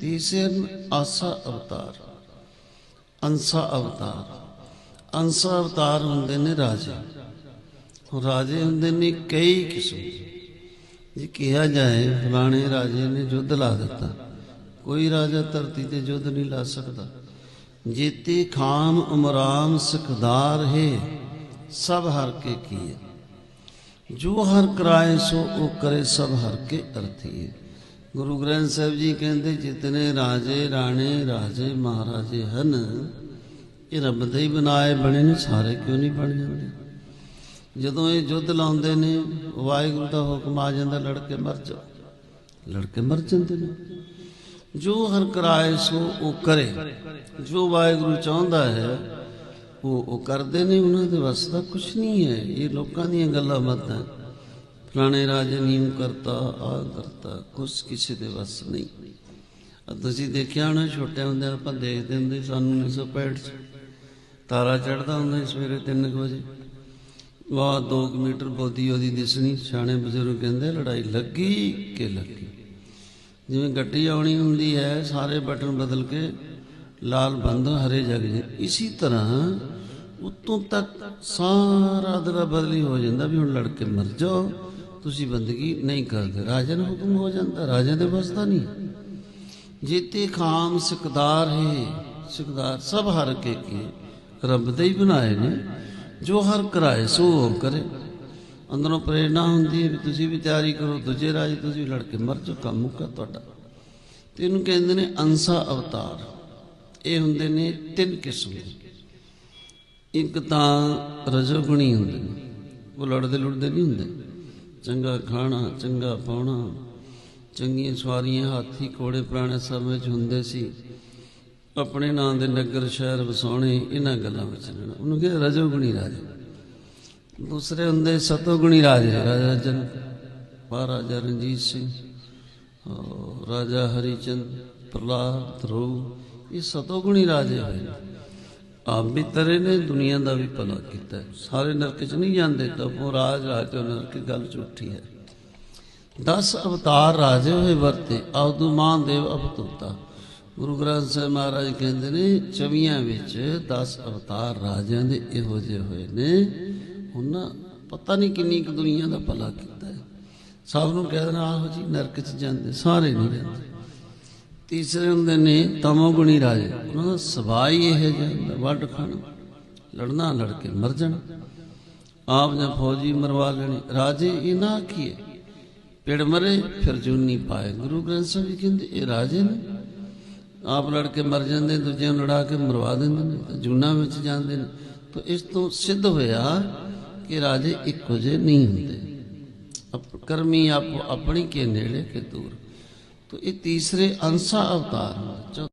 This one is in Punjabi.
ਤੀਸਰੇ ਆਸਾ ਅਵਤਾਰ ਅੰਸਾ ਅਵਤਾਰ ਅੰਸਾ ਅਵਤਾਰ ਹੁੰਦੇ ਨੇ ਰਾਜੇ। ਰਾਜੇ ਹੁੰਦੇ ਨੇ ਕਈ ਕਿਸਮ ਜੇ ਕਿਹਾ ਜਾਏ, ਫਲਾਣੇ ਰਾਜੇ ਨੇ ਯੁੱਧ ਲਾ ਦਿੱਤਾ। ਕੋਈ ਰਾਜਾ ਧਰਤੀ ਤੇ ਯੁੱਧ ਨਹੀਂ ਲਾ ਸਕਦਾ। ਜੀਤੀ ਖਾਮ ਉਮਰਾਮ ਸਿਕਦਾਰ ਹੈ, ਸਭ ਹਰ ਕੇ ਕੀਏ। ਜੋ ਹਰ ਕਰਾਏ, ਸੋ ਉਹ ਕਰੇ ਸਭ ਹਰ ਕੇ ਅਰਥੀ ਹੈ ਗੁਰੂ ਗ੍ਰੰਥ ਸਾਹਿਬ ਜੀ ਕਹਿੰਦੇ, ਜਿਤਨੇ ਰਾਜੇ ਰਾਣੇ ਰਾਜੇ ਮਹਾਰਾਜੇ ਹਨ, ਇਹ ਰੱਬ ਦੇ ਹੀ ਬਣਾਏ ਬਣੇ ਨੇ, ਸਾਰੇ ਕਿਉਂ ਨਹੀਂ ਬਣ ਜਾਂਦੇ? ਜਦੋਂ ਇਹ ਯੁੱਧ ਲਾਉਂਦੇ ਨੇ, ਵਾਹਿਗੁਰੂ ਦਾ ਹੁਕਮ ਆ ਜਾਂਦਾ, ਲੜਕੇ ਮਰ ਜਾ ਲੜਕੇ ਮਰ ਜਾਂਦੇ ਨੇ। ਜੋ ਹਰ ਕਰਾਏ ਸੋ ਉਹ ਕਰੇ। ਜੋ ਵਾਹਿਗੁਰੂ ਚਾਹੁੰਦਾ ਹੈ, ਉਹ ਉਹ ਕਰਦੇ ਨੇ। ਉਹਨਾਂ ਦੇ ਵੱਸ ਦਾ ਕੁਝ ਨਹੀਂ ਹੈ। ਇਹ ਲੋਕਾਂ ਦੀਆਂ ਗੱਲਾਂ ਬਾਤਾਂ। ਫਲਾਣੇ ਰਾਜੇ ਨੀਮ ਕਰਤਾ ਆ ਕਰਤਾ ਕੁਛ ਕਿਸੇ ਦੇ ਵੱਸ ਨਹੀਂ। ਤੁਸੀਂ ਦੇਖਿਆ ਹੋਣਾ ਛੋਟੇ ਹੁੰਦੇ ਆਪਾਂ ਦੇਖਦੇ ਹੁੰਦੇ ਸੀ, ਸਾਨੂੰ 1965 ਚ। ਤਾਰਾ ਚੜਦਾ ਹੁੰਦਾ ਸੀ ਸਵੇਰੇ 3 ਵਜੇ। ਵਾਹ 2 ਮੀਟਰ ਬੋਦੀ ਉਹਦੀ ਦਿਸਣੀ ਸਿਆਣੇ ਬਜ਼ੁਰਗ ਕਹਿੰਦੇ ਲੜਾਈ ਲੱਗੀ ਕਿ ਲੱਗੀ? ਜਿਵੇਂ ਗੱਡੀ ਆਉਣੀ ਹੁੰਦੀ ਹੈ ਸਾਰੇ ਬਟਨ ਬਦਲ ਕੇ ਲਾਲ ਬੰਦ ਹਰੇ ਜਗ ਜੇ। ਇਸੇ ਤਰ੍ਹਾਂ ਉਤੋਂ ਤੱਕ ਸਾਰਾ ਦਰਾ ਬਦਲੀ ਹੋ ਜਾਂਦਾ ਵੀ ਹੁਣ ਲੜ ਕੇ ਮਰ ਜਾਓ ਤੁਸੀਂ ਬੰਦਗੀ ਨਹੀਂ ਕਰਦੇ। ਰਾਜਾ ਨੂੰ ਹੁਕਮ ਹੋ ਜਾਂਦਾ। ਰਾਜਾ ਦੇ ਵੱਸ ਦਾ ਨਹੀਂ। ਜੀਤੇ ਖਾਮ ਸਿਕਦਾਰ ਹੈ, ਸਿਕਦਾਰ ਸਭ ਹਰ ਕੇ ਕੀ ਰੱਬ ਦੇ ਹੀ ਬਣਾਏ ਨੇ। ਜੋ ਹਰ ਕਰਾਏ, ਸੋ ਕਰੇ। ਅੰਦਰੋਂ ਪ੍ਰੇਰਣਾ ਹੁੰਦੀ ਹੈ ਵੀ ਤੁਸੀਂ ਵੀ ਤਿਆਰੀ ਕਰੋ, ਦੂਜੇ ਰਾਜ ਤੁਸੀਂ ਲੜ ਕੇ ਮਰ ਜਾਓ, ਕੰਮ ਮੁੱਕਾ ਤੁਹਾਡਾ। ਤੇ ਇਹਨੂੰ ਕਹਿੰਦੇ ਨੇ ਅੰਸਾ ਅਵਤਾਰ। ਇਹ ਹੁੰਦੇ ਨੇ ਤਿੰਨ ਕਿਸਮ ਦੇ। ਇੱਕ ਤਾਂ ਰਜੋਗੁਣੀ ਹੁੰਦੇ ਨੇ। ਉਹ ਲੜਦੇ ਲੁੜਦੇ ਨਹੀਂ ਹੁੰਦੇ। ਚੰਗਾ ਖਾਣਾ, ਚੰਗਾ ਪਾਉਣਾ। ਚੰਗੀਆਂ ਸਵਾਰੀਆਂ, ਹਾਥੀ, ਘੋੜੇ, ਪੁਰਾਣੇ ਸਮੇਂ 'ਚ ਹੁੰਦੇ ਸੀ। ਆਪਣੇ ਨਾਂ ਦੇ ਨਗਰ, ਸ਼ਹਿਰ ਵਸਾਉਣੇ, ਇਹਨਾਂ ਗੱਲਾਂ ਵਿੱਚ ਰਹਿਣਾ। ਉਹਨੂੰ ਕਿਹਾ ਰਜੋਗੁਣੀ ਰਾਜੇ। ਦੂਸਰੇ ਹੁੰਦੇ ਸਤੋਗੁਣੀ ਰਾਜੇ। ਰਾਜਾ ਜਨ, ਮਹਾਰਾਜਾ ਰਣਜੀਤ ਸਿੰਘ ਔਰ ਰਾਜਾ ਹਰੀਚੰਦ ਪ੍ਰਲਾਦ ਧਰੁਵ ਇਹ ਸਤੋਗੁਣੀ ਰਾਜੇ ਹੋਏ ਆਪ ਵੀ ਤਰੇ ਨੇ, ਦੁਨੀਆ ਦਾ ਵੀ ਭਲਾ ਕੀਤਾ। ਸਾਰੇ ਨਰਕ ਚ ਨਹੀਂ ਜਾਂਦੇ, ਤਾਂ ਰਾਜ ਰਾਜ ਤੋਂ ਨਰਕ ਗੱਲ ਝੂਠੀ ਹੈ। 10 ਅਵਤਾਰ ਰਾਜੇ ਹੋਏ ਵਰਤੇ ਆਉਦੁਮਾਨ ਦੇਵ ਅਵਤੁਰਤਾ ਗੁਰੂ ਗ੍ਰੰਥ ਸਾਹਿਬ ਮਹਾਰਾਜ ਕਹਿੰਦੇ ਨੇ, ਚਵੀਆਂ ਵਿੱਚ 10 ਅਵਤਾਰ ਰਾਜਿਆਂ ਦੇ ਇਹੋ ਜਿਹੇ ਹੋਏ ਨੇ। ਉਹਨਾਂ ਪਤਾ ਨਹੀਂ ਕਿੰਨੀ ਕੁ ਦੁਨੀਆ ਦਾ ਭਲਾ ਕੀਤਾ ਹੈ। ਸਭ ਨੂੰ ਕਹਿ ਦੇਣਾ, ਆਹੋ ਜੀ, ਨਰਕ ਚ ਜਾਂਦੇ, ਸਾਰੇ ਨਹੀਂ ਜਾਂਦੇ ਤੀਸਰੇ ਹੁੰਦੇ ਨੇ ਤਮੋਗੁਣੀ ਰਾਜੇ। ਉਹਨਾਂ ਦਾ ਸੁਭਾਅ ਹੀ ਇਹ ਜਿਹਾ ਵੱਡ ਵੱਢ ਖਾਣਾ, ਲੜਨਾ, ਲੜ ਕੇ ਮਰ ਜਾਣਾ। ਆਪ ਜਾਂ ਫੌਜੀ ਮਰਵਾ ਲੈਣੇ। ਰਾਜੇ ਇਹਨਾਂ ਕੀ ਹੈ? ਪਿੜ ਮਰੇ, ਫਿਰ ਜੂਨੀ ਪਾਏ। ਗੁਰੂ ਗ੍ਰੰਥ ਸਾਹਿਬ ਜੀ ਕਹਿੰਦੇ, ਇਹ ਰਾਜੇ ਨੇ। ਆਪ ਲੜ ਕੇ ਮਰ ਜਾਂਦੇ, ਦੂਜਿਆਂ ਨੂੰ ਲੜਾ ਕੇ ਮਰਵਾ ਦਿੰਦੇ ਨੇ, ਤਾਂ ਜੂਨਾ ਵਿੱਚ ਜਾਂਦੇ ਨੇ। ਤਾਂ ਇਸ ਤੋਂ ਸਿੱਧ ਹੋਇਆ ਕਿ ਰਾਜੇ ਇੱਕੋ ਜਿਹੇ ਨਹੀਂ ਹੁੰਦੇ। ਕਰਮੀ ਆਪ ਆਪਣੀ ਕੇ ਨੇੜੇ ਕੇ ਦੂਰ। तो ये तीसरे अंशा अवतार हुआ। चौ-